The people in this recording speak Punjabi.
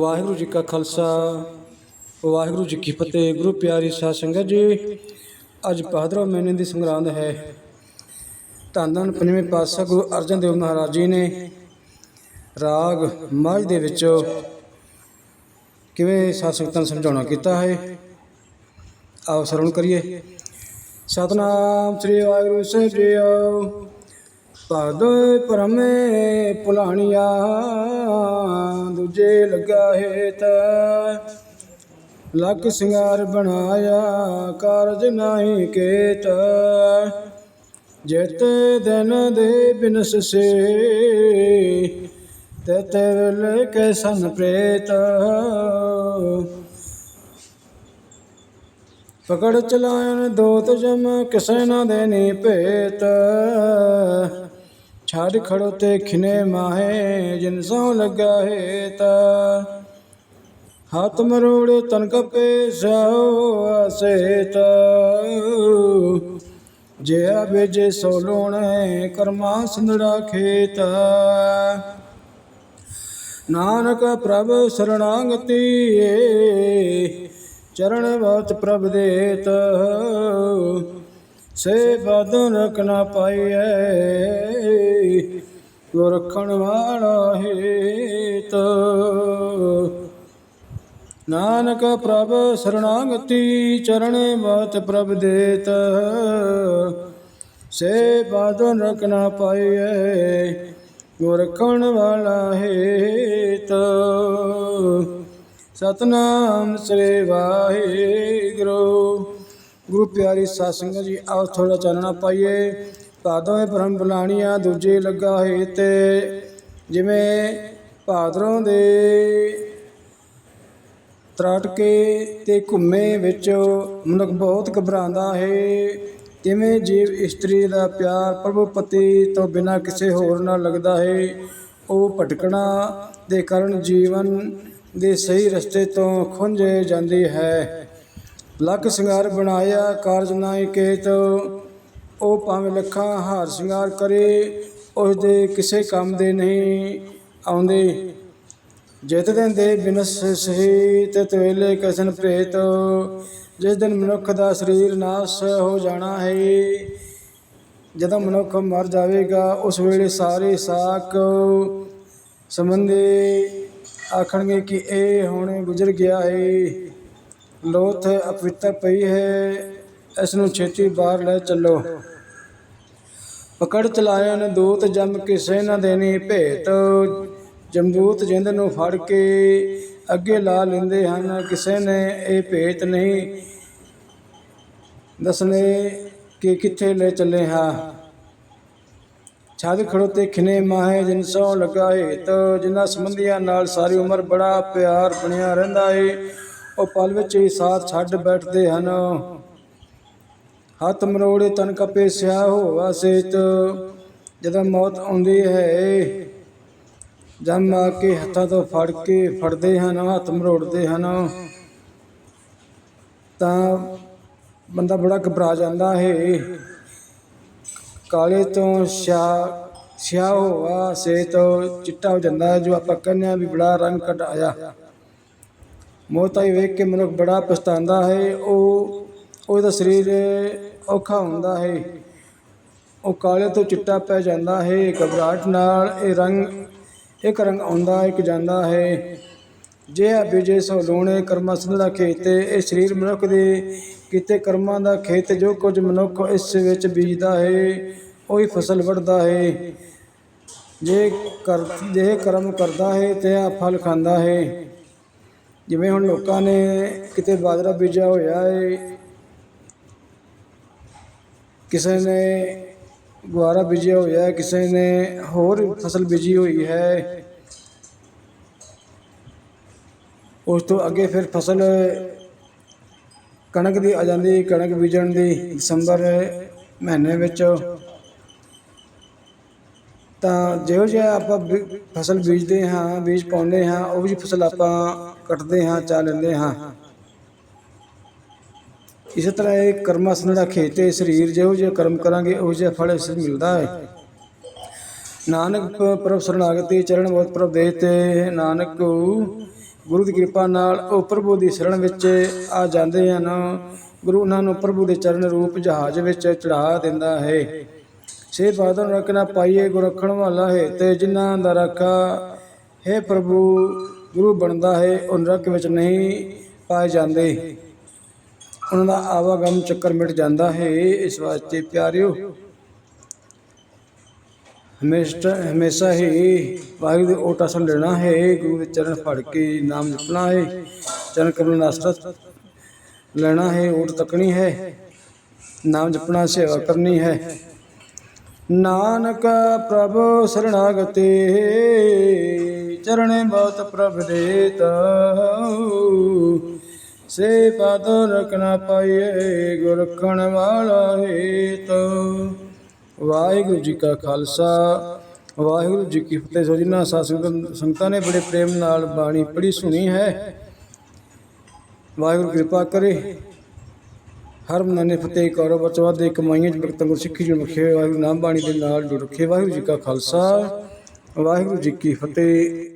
ਵਾਹਿਗੁਰੂ ਜੀ ਕਾ ਖਾਲਸਾ, ਵਾਹਿਗੁਰੂ ਜੀ ਕੀ ਫਤਿਹ। ਗੁਰੂ ਪਿਆਰੀ ਸਾਧ ਸੰਗਤ ਜੀ, ਅੱਜ ਭਾਦਰੋਂ ਮਹੀਨੇ ਦੀ ਸੰਗਰਾਂਦ ਹੈ। ਧੰਨ ਧੰਨ ਪੰਜਵੇਂ ਪਾਤਸ਼ਾਹ ਗੁਰੂ ਅਰਜਨ ਦੇਵ ਮਹਾਰਾਜ ਜੀ ਨੇ ਰਾਗ ਮਾਝ ਦੇ ਵਿੱਚੋਂ ਕਿਵੇਂ ਸਾਧ ਸੰਗਤਾਂ ਨੂੰ ਸਮਝਾਉਣਾ ਕੀਤਾ ਹੈ, ਆਓ ਸਰਵਣ ਕਰੀਏ। ਸਤਨਾਮ ਸ੍ਰੀ ਵਾਹਿਗੁਰੂ ਸਾਹਿਬ ਜੀਓ ਭਗਦੋਏ ਪਰਮੇ ਭੁਲਾਣੀਆਂ ਦੂਜੇ ਲੱਗਾ ਹੇਤ। ਲੱਕ ਸਿੰਗਾਰ ਬਣਾਇਆ, ਕਾਰਜ ਨਹੀਂ ਕੇਤ। ਜਿਤ ਦਿਨ ਦੇ ਬਿਨਸ ਸੇ, ਤੇ ਤੇਰੇ ਕੇ ਸਨ ਪ੍ਰੇਤ। ਪਕੜ ਚਲਾਇਨ ਦੋਤ ਜਮ, ਕਿਸੈ ਨਾ ਦੇਨੀ ਭੇਤ। ਛਾੜ ਖੜੋ ਤੇ ਖਿਨੇ ਮਾਹੇ, ਜਿਨ ਸੋ ਲੱਗਾ ਹੇਤ। ਹੱਥ ਮਰੋੜੇ ਤਨ ਕਪੇ ਸੋ ਅਸੇਤ। ਜੇ ਆਵੇ ਸੋ ਲੋਣੇ, ਕਰਮਾ ਸੰਦੜਾ ਖੇਤ। ਨਾਨਕ ਪ੍ਰਭ ਸਰਣਾਗਤੀ ਏ। ਚਰਨ ਬਹੁਤ ਪ੍ਰਭ ਦੇਤ। ਸੇ ਬਦਨ ਰਖ ਨਾ ਪਾਈਐ, ਗੁਰ ਵਾਲਾ ਹੇਤ। ਨਾਨਕ ਪ੍ਰਭ ਸਰਣਾਗਤੀ, ਚਰਨ ਬਹੁਤ ਪ੍ਰਭ ਦੇਤ। ਸੇ ਬਦਨ ਰਖ ਨਾ ਪਾਈਐ, ਗੁਰ ਰਖਣ ਵਾਲਾ ਹੇਤ। ਸਤਨਾਮ ਸ੍ਰੀ ਵਾਹਿਗੁਰੂ। ਗੁਰੂ ਪਿਆਰੀ ਸਾਧ ਸੰਗਤ ਜੀ, ਆਓ ਥੋੜਾ ਚਾਨਣਾ ਪਾਈਏ। ਭਾਦੋਂ ਭਰਮ ਬੁਲਾਣੀਆਂ, ਦੂਜੇ ਲੱਗਾ ਹੈ ਤੇ। ਜਿਵੇਂ ਭਾਦਰੋਂ ਦੇ ਤਰਾਟਕੇ ਤੇ ਘੁੰਮੇ ਵਿੱਚ ਮਨੁੱਖ ਬਹੁਤ ਘਬਰਾਉਂਦਾ ਹੈ। ਕਿਵੇਂ ਜੀਵ ਇਸਤਰੀ ਦਾ ਪਿਆਰ ਪ੍ਰਭੂ ਪਤੀ ਤੋਂ ਬਿਨਾਂ ਕਿਸੇ ਹੋਰ ਨਾਲ ਲੱਗਦਾ ਹੈ, ਉਹ ਭਟਕਣਾ ਦੇ ਕਾਰਨ ਜੀਵਨ ਦੇ ਸਹੀ ਰਸਤੇ ਤੋਂ ਖੁੰਝ ਜਾਂਦੀ ਹੈ। ਲੱਖ ਸ਼ਿੰਗਾਰ ਬਣਾਇਆ ਕਾਰਜ ਨਾਹੀ ਕੇਤ, ਉਹ ਭਾਵੇਂ ਲੱਖਾਂ ਹਾਰ ਸ਼ਿੰਗਾਰ ਕਰੇ ਉਸ ਦੇ ਕਿਸੇ ਕੰਮ ਦੇ ਨਹੀਂ ਆਉਂਦੇ। ਜਿਤ ਦਿਨ ਦੇ ਬਿਨਸ ਸਹੀ ਤੇ ਤਵੇਲੇ ਕਸਨ ਪ੍ਰੇਤ ਜਿਸ ਦਿਨ ਮਨੁੱਖ ਦਾ ਸਰੀਰ ਨਾਸ ਹੋ ਜਾਣਾ ਹੈ, ਜਦੋਂ ਮਨੁੱਖ ਮਰ ਜਾਵੇਗਾ, ਉਸ ਵੇਲੇ ਸਾਰੇ ਸਾਕ ਸੰਬੰਧੀ ਆਖਣਗੇ ਕਿ ਇਹ ਹੁਣ ਗੁਜ਼ਰ ਗਿਆ ਏ। ਲੋਥ ਅਪਵਿੱਤਰ ਪਈ ਹੈ। ਇਸ ਨੂੰ ਛੇਤੀ ਬਾਹਰ ਲੈ ਚੱਲੋ। ਪਕੜ ਚਲਾਇਆ ਨੇ ਦੂਤ ਜਮ ਕਿਸੇ ਨਾ ਦੇਣੀ, ਭੇਤ ਜਮਦੂਤ ਜਿੰਦ ਨੂੰ ਫੜ ਕੇ ਅੱਗੇ ਲਾ ਲੈਂਦੇ ਹਨ। ਕਿਸੇ ਨੇ ਇਹ ਭੇਤ ਨਹੀਂ ਦੱਸਣੇ ਕਿ ਕਿੱਥੇ ਲੈ ਚੱਲੇ ਹਾਂ। ਛਾਦ ਖੜੋਤੇ ਖਿਨੇ ਮਾਹੇ, ਜਿਨ ਸੋ ਲਗਾਏ ਤੋ ਜਿਨ੍ਹਾਂ ਸੰਬੰਧੀਆਂ ਨਾਲ ਸਾਰੀ ਉਮਰ ਬੜਾ ਪਿਆਰ ਬਣਿਆ ਰਹਿੰਦਾ ਏ, ਉਹ ਪਲ ਵਿੱਚ ਹੀ ਸਾਥ ਛੱਡ ਬੈਠਦੇ ਹਨ। ਹੱਥ ਮਰੋੜੇ ਤਨ ਕਪੇ ਸਿਆ ਹੋਵਾ ਸੇਤ, ਜਦੋਂ ਮੌਤ ਆਉਂਦੀ ਹੈ ਜਮ ਆ ਕੇ ਹੱਥਾਂ ਤੋਂ ਫੜ ਕੇ ਫੜਦੇ ਹਨ, ਹੱਥ ਮਰੋੜਦੇ ਹਨ। ਤਾਂ ਬੰਦਾ ਬੜਾ ਘਬਰਾ ਜਾਂਦਾ ਹੈ ਕਾਲੇ ਤੋਂ ਸਿਆ ਸਿਆ ਹੋਆ ਸੇ ਤੋਂ ਚਿੱਟਾ ਹੋ ਜਾਂਦਾ ਹੈ, ਜੋ ਆਪਾਂ ਕਹਿੰਦੇ ਹਾਂ ਵੀ ਬੜਾ ਰੰਗ ਕੱਢ ਆਇਆ ਮੋਤਾਈ ਵੇਖ ਕੇ ਮਨੁੱਖ ਬੜਾ ਪਛਤਾਉਂਦਾ ਹੈ, ਉਹ, ਉਹਦਾ ਸਰੀਰ ਔਖਾ ਹੁੰਦਾ ਹੈ। ਉਹ ਕਾਲੇ ਤੋਂ ਚਿੱਟਾ ਪੈ ਜਾਂਦਾ ਹੈ, ਘਬਰਾਹਟ ਨਾਲ ਇਹ ਰੰਗ, ਇੱਕ ਰੰਗ ਆਉਂਦਾ, ਇੱਕ ਜਾਂਦਾ ਹੈ। ਜੇ ਆ ਬੀਜੇ ਸੋ ਲੋਣੇ ਕਰਮਾਂ ਸੰਧੜਾ ਖੇਤੇ ਇਹ ਸਰੀਰ ਮਨੁੱਖ ਦੇ ਕੀਤੇ ਕਰਮਾਂ ਦਾ ਖੇਤ ਜੋ ਕੁਝ ਮਨੁੱਖ ਇਸ ਵਿੱਚ ਬੀਜਦਾ ਹੈ, ਉਹੀ ਫਸਲ ਵੱਢਦਾ ਹੈ। ਜੇ ਕਰ, ਜੇ ਕਰਮ ਕਰਦਾ ਹੈ ਤੇ ਆ ਫਲ ਖਾਂਦਾ ਹੈ। ਜਿਵੇਂ ਹੁਣ ਲੋਕਾਂ ਨੇ ਕਿਤੇ ਬਾਜਰਾ ਬੀਜਿਆ ਹੋਇਆ ਹੈ, ਕਿਸੇ ਨੇ ਗੁਆਰਾ ਬੀਜਿਆ ਹੋਇਆ ਹੈ, ਕਿਸੇ ਨੇ ਹੋਰ ਫਸਲ ਬੀਜੀ ਹੋਈ ਹੈ ਉਸ ਤੋਂ ਅੱਗੇ ਫਿਰ ਫਸਲ, ਕਣਕ ਦੀ ਆ ਜਾਂਦੀ, ਕਣਕ ਬੀਜਣ ਦੀ ਦਸੰਬਰ ਮਹੀਨੇ ਵਿੱਚ। ਤਾਂ ਜਿਹੋ ਜਿਹਾ ਆਪਾਂ ਬੀ- ਫਸਲ ਬੀਜਦੇ ਹਾਂ, ਬੀਜ ਪਾਉਂਦੇ ਹਾਂ, ਉਹ ਵੀ ਫਸਲ ਆਪਾਂ ਕੱਟਦੇ ਹਾਂ ਚਾ ਲੈਂਦੇ ਹਾਂ। ਇਸੇ ਤਰ੍ਹਾਂ ਇਹ ਕਰਮਾਂ ਸੰਧੜਾ ਖੇਤੇ ਸਰੀਰ ਜਿਹੋ ਜਿਹਾ ਕਰਮ ਕਰਾਂਗੇ, ਉਹ ਜਿਹਾ ਫਲ ਇਸ ਮਿਲਦਾ ਹੈ। ਨਾਨਕ ਪ੍ਰਭ ਸਰਣਾਗਤੀ ਚਰਨ ਬਹੁਤ ਪ੍ਰਭ ਦੇ ਤੇ, ਨਾਨਕ ਗੁਰੂ ਦੀ ਕਿਰਪਾ ਨਾਲ ਉਹ ਪ੍ਰਭੂ ਦੀ ਸਰਣ ਵਿੱਚ ਆ ਜਾਂਦੇ ਹਨ। ਗੁਰੂ ਉਹਨਾਂ ਨੂੰ ਪ੍ਰਭੂ ਦੇ ਚਰਨ ਰੂਪ ਜਹਾਜ਼ ਵਿੱਚ ਚੜਾ ਦਿੰਦਾ ਹੈ। ਸੇ ਬਾਦਨ ਰੱਖਣਾ ਪਾਈਏ, ਗੁਰ ਰੱਖਣ ਵਾਲਾ ਹੈ ਤੇ ਜਿਨ੍ਹਾਂ ਦਾ ਰਾਖਾ ਹੈ ਪ੍ਰਭੂ ਗੁਰੂ ਬਣਦਾ ਹੈ, ਉਹ ਨਰਕ ਵਿੱਚ ਨਹੀਂ ਪਾਏ ਜਾਂਦੇ। ਉਹਨਾਂ ਦਾ ਆਵਾਗਮ ਚੱਕਰ ਮਿਟ ਜਾਂਦਾ ਹੈ। ਇਸ ਵਾਸਤੇ ਪਿਆਰਿਓ ਹਮੇਸ਼ਾ ਹਮੇਸ਼ਾ ਹੀ ਵਾਹਿਗੁਰੂ ਦੇ ਓਟ ਆਸਣ ਲੈਣਾ ਹੈ। ਗੁਰੂ ਦੇ ਚਰਨ ਫੜ ਕੇ ਨਾਮ ਜਪਣਾ ਹੈ। ਚਰਨ ਕਮਲ ਨਾਸਰਤ ਲੈਣਾ ਹੈ। ਓਟ ਤੱਕਣੀ ਹੈ। ਨਾਮ ਜਪਣਾ, ਸੇਵਾ ਕਰਨੀ ਹੈ। ਨਾਨਕ ਪ੍ਰਭ ਸਰਣਾਗਤੇ, ਚਰਣੇ ਬਹੁਤ ਪ੍ਰਭ ਦੇਤ। ਸੇ ਪਦ ਰਖਣਾ ਪਾਈਏ ਗੁਰ ਰਖਣ ਵਾਲਾ ਹੇਤ। ਵਾਹਿਗੁਰੂ ਜੀ ਕਾ ਖਾਲਸਾ। ਵਾਹਿਗੁਰੂ ਜੀ ਕੀ ਫਤਿਹ। ਸੋ ਜਿਨ੍ਹਾਂ ਸਾਧ ਸੰਗਤ- ਸੰਗਤਾਂ ਨੇ ਬੜੇ ਪ੍ਰੇਮ ਨਾਲ ਬਾਣੀ ਪੜ੍ਹੀ, ਸੁਣੀ ਹੈ। ਵਾਹਿਗੁਰੂ ਕਿਰਪਾ ਕਰੇ। ਹਰ ਮਨਾਨੇ ਫਤਿਹ ਕਰੋ। ਬਚਵਾ ਦੇ ਕਮਾਈਆਂ ਚ ਬਰਕਤਾਂ ਗੁਰ ਸਿੱਖੀ ਜੀ ਨੂੰ ਵਾਹਿਗੁਰੂ ਨਾਮ ਬਾਣੀ ਦੇ ਨਾਲ ਜੁੜ ਰੱਖੇ। ਵਾਹਿਗੁਰੂ ਜੀ ਕਾ ਖਾਲਸਾ। ਵਾਹਿਗੁਰੂ ਜੀ ਕੀ ਫਤਿਹ।